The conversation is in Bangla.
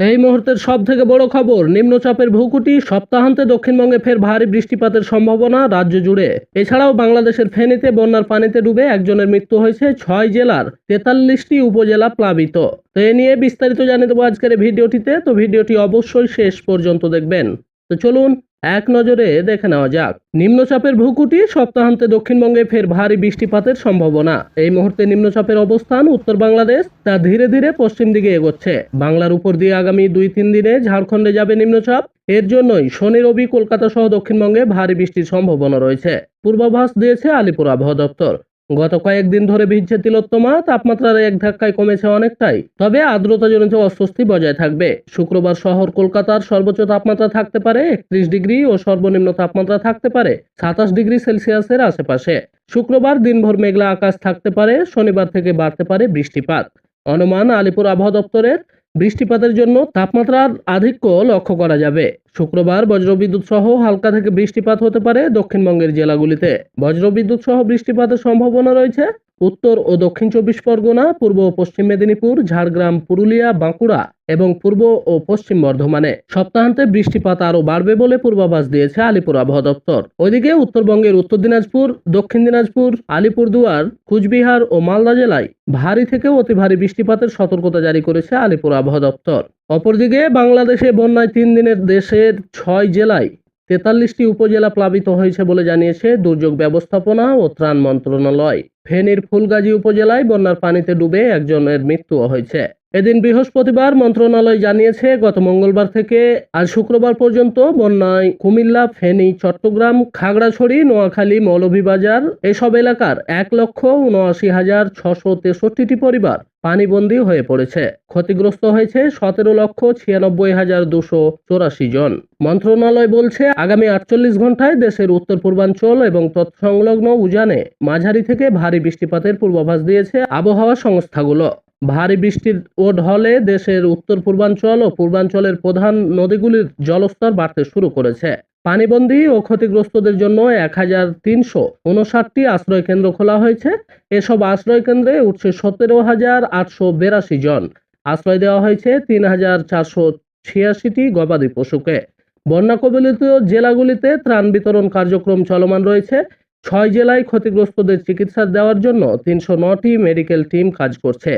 এই মুহূর্তের সব থেকে বড় খবর, নিম্নচাপের ভূকুটি, সপ্তাহান্তে দক্ষিণবঙ্গে ফের ভারী বৃষ্টিপাতের সম্ভাবনা রাজ্য জুড়ে। এছাড়াও বাংলাদেশের ফেনীতে বন্যার পানিতে ডুবে একজনের মৃত্যু হয়েছে ছয় জেলার তেতাল্লিশটি উপজেলা প্লাবিত। তো এ নিয়ে বিস্তারিত জানিয়ে দেবো আজকের ভিডিওটিতে। তো ভিডিওটি অবশ্যই শেষ পর্যন্ত দেখবেন। তো চলুন এক নজরে দেখে নেওয়া যাক। নিম্নচাপের ভূকুটি সপ্তাহান্তে দক্ষিণবঙ্গে ফের ভারী বৃষ্টিপাতের সম্ভাবনা। এই মুহূর্তে নিম্নচাপের অবস্থান উত্তর বাংলাদেশ, তা ধীরে ধীরে পশ্চিম দিকে এগোচ্ছে। বাংলার উপর দিয়ে আগামী দুই তিন দিনে ঝাড়খণ্ডে যাবে নিম্নচাপ এর জন্যই শনি, রবি কলকাতা সহ দক্ষিণবঙ্গে ভারী বৃষ্টির সম্ভাবনা রয়েছে। পূর্বাভাস দিয়েছে আলিপুর আবহাওয়া দপ্তর। গত কয়েকদিন ধরে ভিজছে তিলোত্তমা, তাপমাত্রার এক ধাক্কায় কমেছে অনেকটাই। তবে আর্দ্রতাজনিত অস্বস্তি বজায় থাকবে। শুক্রবার শহর কলকাতার সর্বোচ্চ তাপমাত্রা থাকতে পারে, একত্রিশ ডিগ্রি ও সর্বনিম্ন তাপমাত্রা থাকতে পারে, সাতাশ ডিগ্রি সেলসিয়াসের আশেপাশে। শুক্রবার দিনভর মেঘলা আকাশ থাকতে পারে, শনিবার থেকে বাড়তে পারে বৃষ্টিপাত। অনুমান আলিপুর আবহাওয়া দপ্তরের বৃষ্টিপাতের জন্য তাপমাত্রার আধিক্য লক্ষ্য করা যাবে। শুক্রবার বজ্রবিদ্যুৎ সহ হালকা থেকে বৃষ্টিপাত হতে পারে দক্ষিণবঙ্গের জেলাগুলিতে। বজ্রবিদ্যুৎ সহ বৃষ্টিপাতের সম্ভাবনা রয়েছে উত্তর ও দক্ষিণ চব্বিশ পরগনা, পূর্ব ও পশ্চিম মেদিনীপুর, ঝাড়গ্রাম, পুরুলিয়া, বাঁকুড়া এবং পূর্ব ও পশ্চিম বর্ধমানে। সপ্তাহান্তে বৃষ্টিপাত আরও বাড়বে বলে পূর্বাভাস দিয়েছে আলিপুর আবহাওয়া দপ্তর। ওইদিকে উত্তরবঙ্গের উত্তর দিনাজপুর, দক্ষিণ দিনাজপুর, আলিপুরদুয়ার, কুচবিহার ও মালদা জেলায় ভারী থেকে অতি ভারী বৃষ্টিপাতের সতর্কতা জারি করেছে আলিপুর আবহাওয়া দপ্তর। অপরদিকে বাংলাদেশে বন্যায় তিন দিনের দেশের ছয় জেলায় তেতাল্লিশটি উপজেলা প্লাবিত হয়েছে বলে জানিয়েছে দুর্যোগ ব্যবস্থাপনা ও ত্রাণ মন্ত্রণালয়। ফেনীর ফুলগাজী উপজেলায় বন্যার পানিতে ডুবে একজনের মৃত্যু হয়েছে। এদিন বৃহস্পতিবার মন্ত্রণালয় জানিয়েছে, গত মঙ্গলবার থেকে আজ শুক্রবার পর্যন্ত বন্যায় কুমিল্লা, ফেনী, চট্টগ্রাম, খাগড়াছড়ি, নোয়াখালী, মৌলভীবাজার এসব এলাকার এক লক্ষ উনআশি হাজার ছশো তেষট্টিটি পরিবার পানিবন্দী হয়ে পড়েছে। ক্ষতিগ্রস্ত হয়েছে সতেরো লক্ষ ছিয়ানব্বই হাজার দুশো চৌরাশি জন। মন্ত্রণালয় বলছে, আগামী আটচল্লিশ ঘন্টায় দেশের উত্তর পূর্বাঞ্চল এবং তৎসংলগ্ন উজানে মাঝারি থেকে ভারী বৃষ্টিপাতের পূর্বাভাস দিয়েছে আবহাওয়া সংস্থাগুলো। ভারী বৃষ্টির ও ঢলে দেশের উত্তর পূর্বাঞ্চল ও পূর্বাঞ্চলের প্রধান নদীগুলির জলস্তর বাড়তে শুরু করেছে। পানিবন্দী ও ক্ষতিগ্রস্তদের জন্য এক হাজার তিনশো উনষাটটি আশ্রয় কেন্দ্র খোলা হয়েছে। এসব আশ্রয় কেন্দ্রে উঠছে সতেরো হাজার আটশো বেরাশি জন। আশ্রয় দেওয়া হয়েছে তিন হাজার চারশো ছিয়াশিটি গবাদি পশুকে। বন্যা কবলিত জেলাগুলিতে ত্রাণ বিতরণ কার্যক্রম চলমান রয়েছে। ছয় জেলায় ক্ষতিগ্রস্তদের চিকিৎসা দেওয়ার জন্য তিনশো নটি মেডিকেল টিম কাজ করছে।